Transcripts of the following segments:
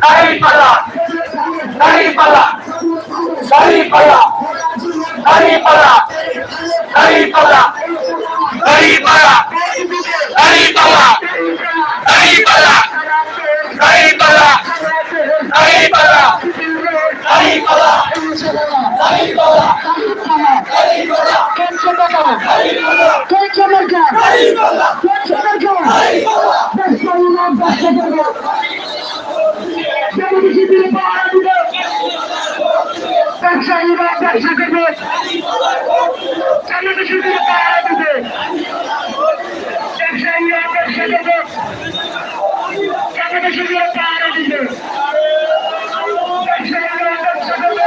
Dari pala! Dari pala! Dari pala! এই জায়গা দাঁড়িপাল্লা কানে দাঁড়িপাল্লা দাঁড়িপাল্লা কানে দাঁড়িপাল্লা ব্যবসায়ীরা ব্যবসা করবে জনগোষ্ঠীরা পাহারা দিবে ব্যবসায়ীরা ব্যবসা করবে জনগোষ্ঠীরা পাহারা দিবে ব্যবসায়ীরা ব্যবসা করবে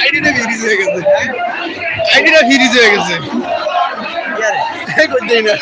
আইডিটা ফিরিজ হয়ে গেছে আইডিটা ফিরিজ হয়ে গেছে করতে না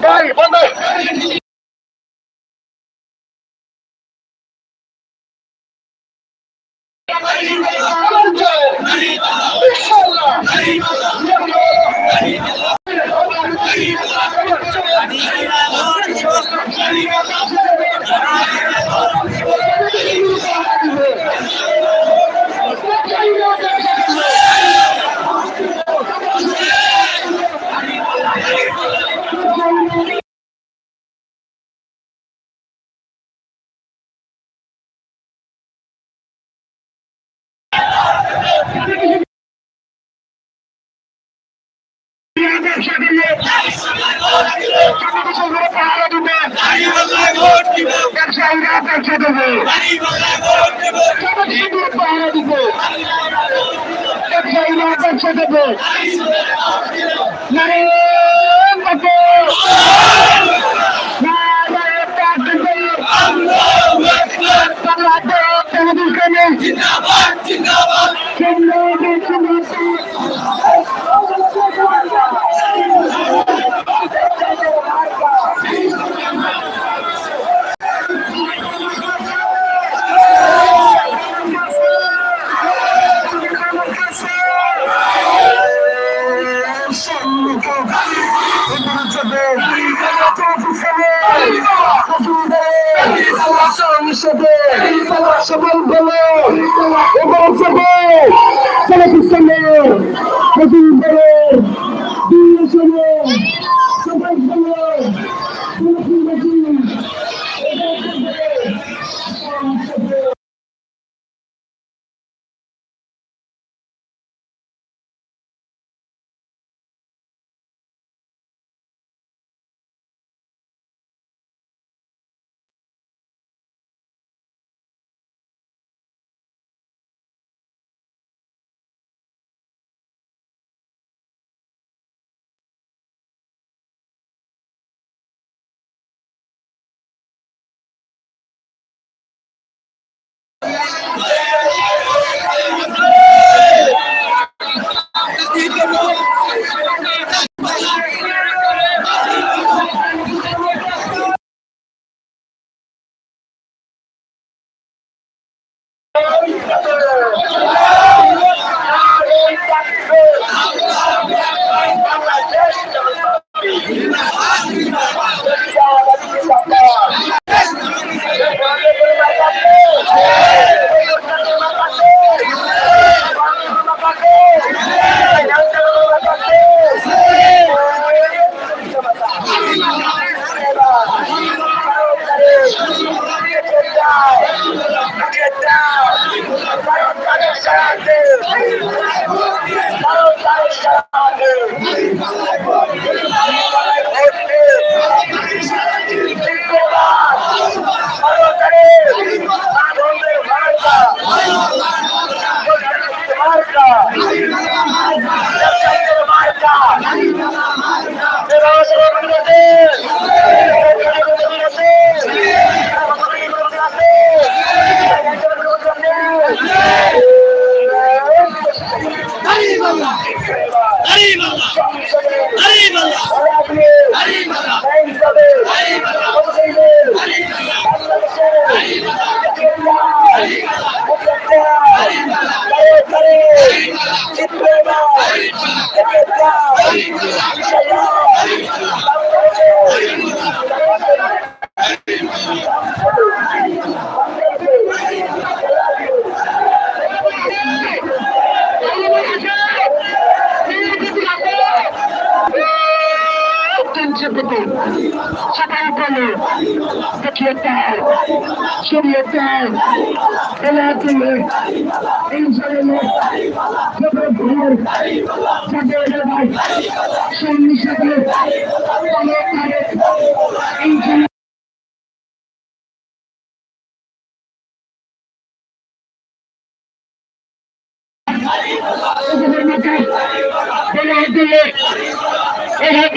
Vai, manda! ব্যবসায়ীরা ব্যবসা দেবে সমাজসেবীরা পাহারা দিবে ব্যবসায়ীরা ব্যবসা দেবে নারায়ণ বাবু বাংলাদেশ টেলিভিশনে জিন্দাবাদ Every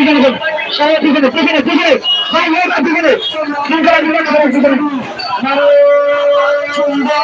জন্য সবাই পিছনে পিছনে পিছনে ভাই ভাই পিছনে সুন্দর দিলে সবাই পিছনে সুন্দর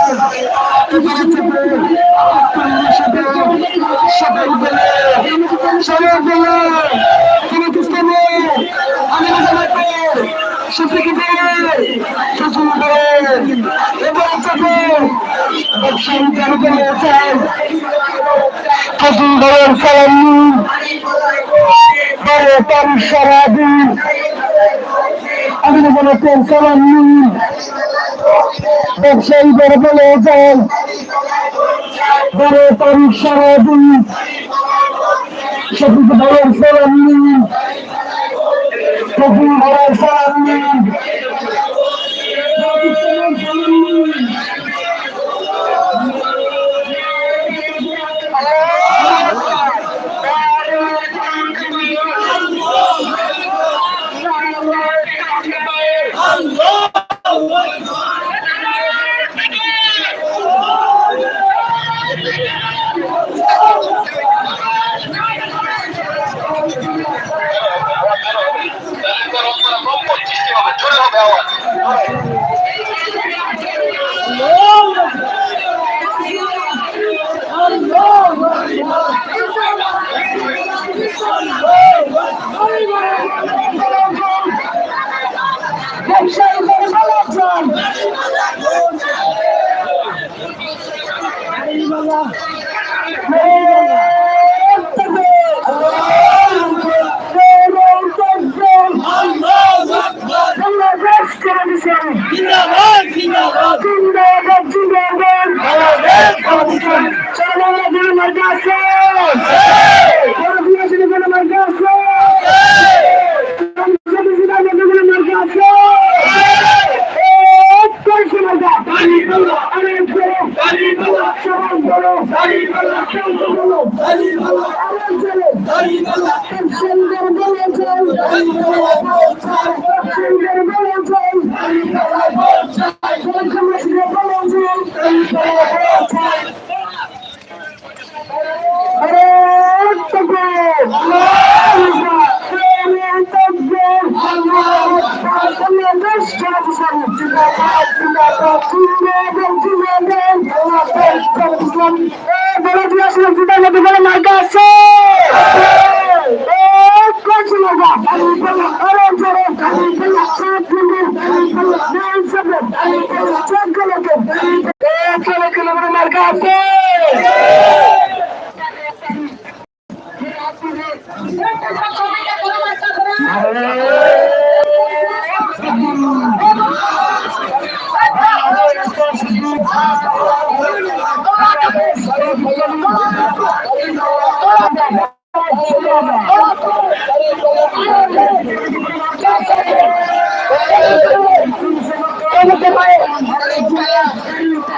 করে চায় ফজল ধরেন সালাম নিন বড় তার সারা দিন আমি বলে তেল সালাম নিন ব্যবসায়ী বড় বলে যায় বড় তারিখ সারা দিন শফিক ভাইয়ের ব্যবসায়ী Gracias.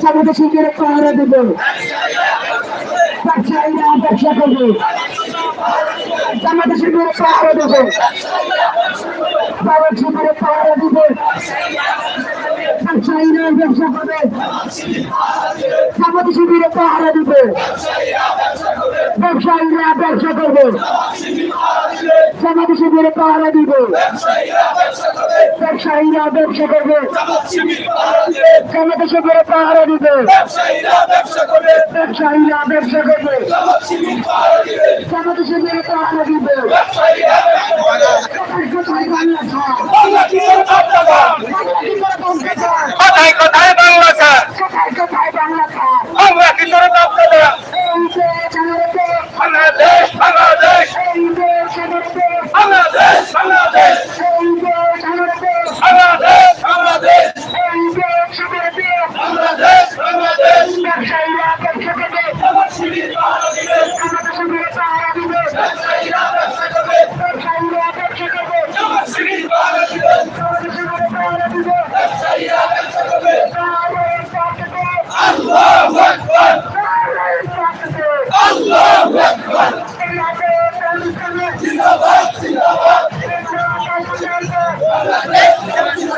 চামড়া শিখে পাহারা দেব। ব্যবসায়ীরা ব্যবসা করবে। জামাতে শিবিরে পাহারা দেবে। বাবার শিবিরে পাহারা দেবে। ব্যবসায়ীরা ব্যবসা করবে। জামাতে শিবিরে পাহারা দেবে। ব্যবসায়ীরা ব্যবসা করবে। জামাতে শিবিরে পাহারা দিবে। ব্যবসায়ীরা ব্যবসা করবে। জামাতে শিবিরে পাহারা দিবে। ব্যবসায়ীরা ব্যবসা করবে। জামাতে শিবিরে পাহারা দিবে। কোথায়? কোথায় বাংলা স্যার? আমরা কি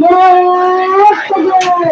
Let's go!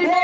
Yeah.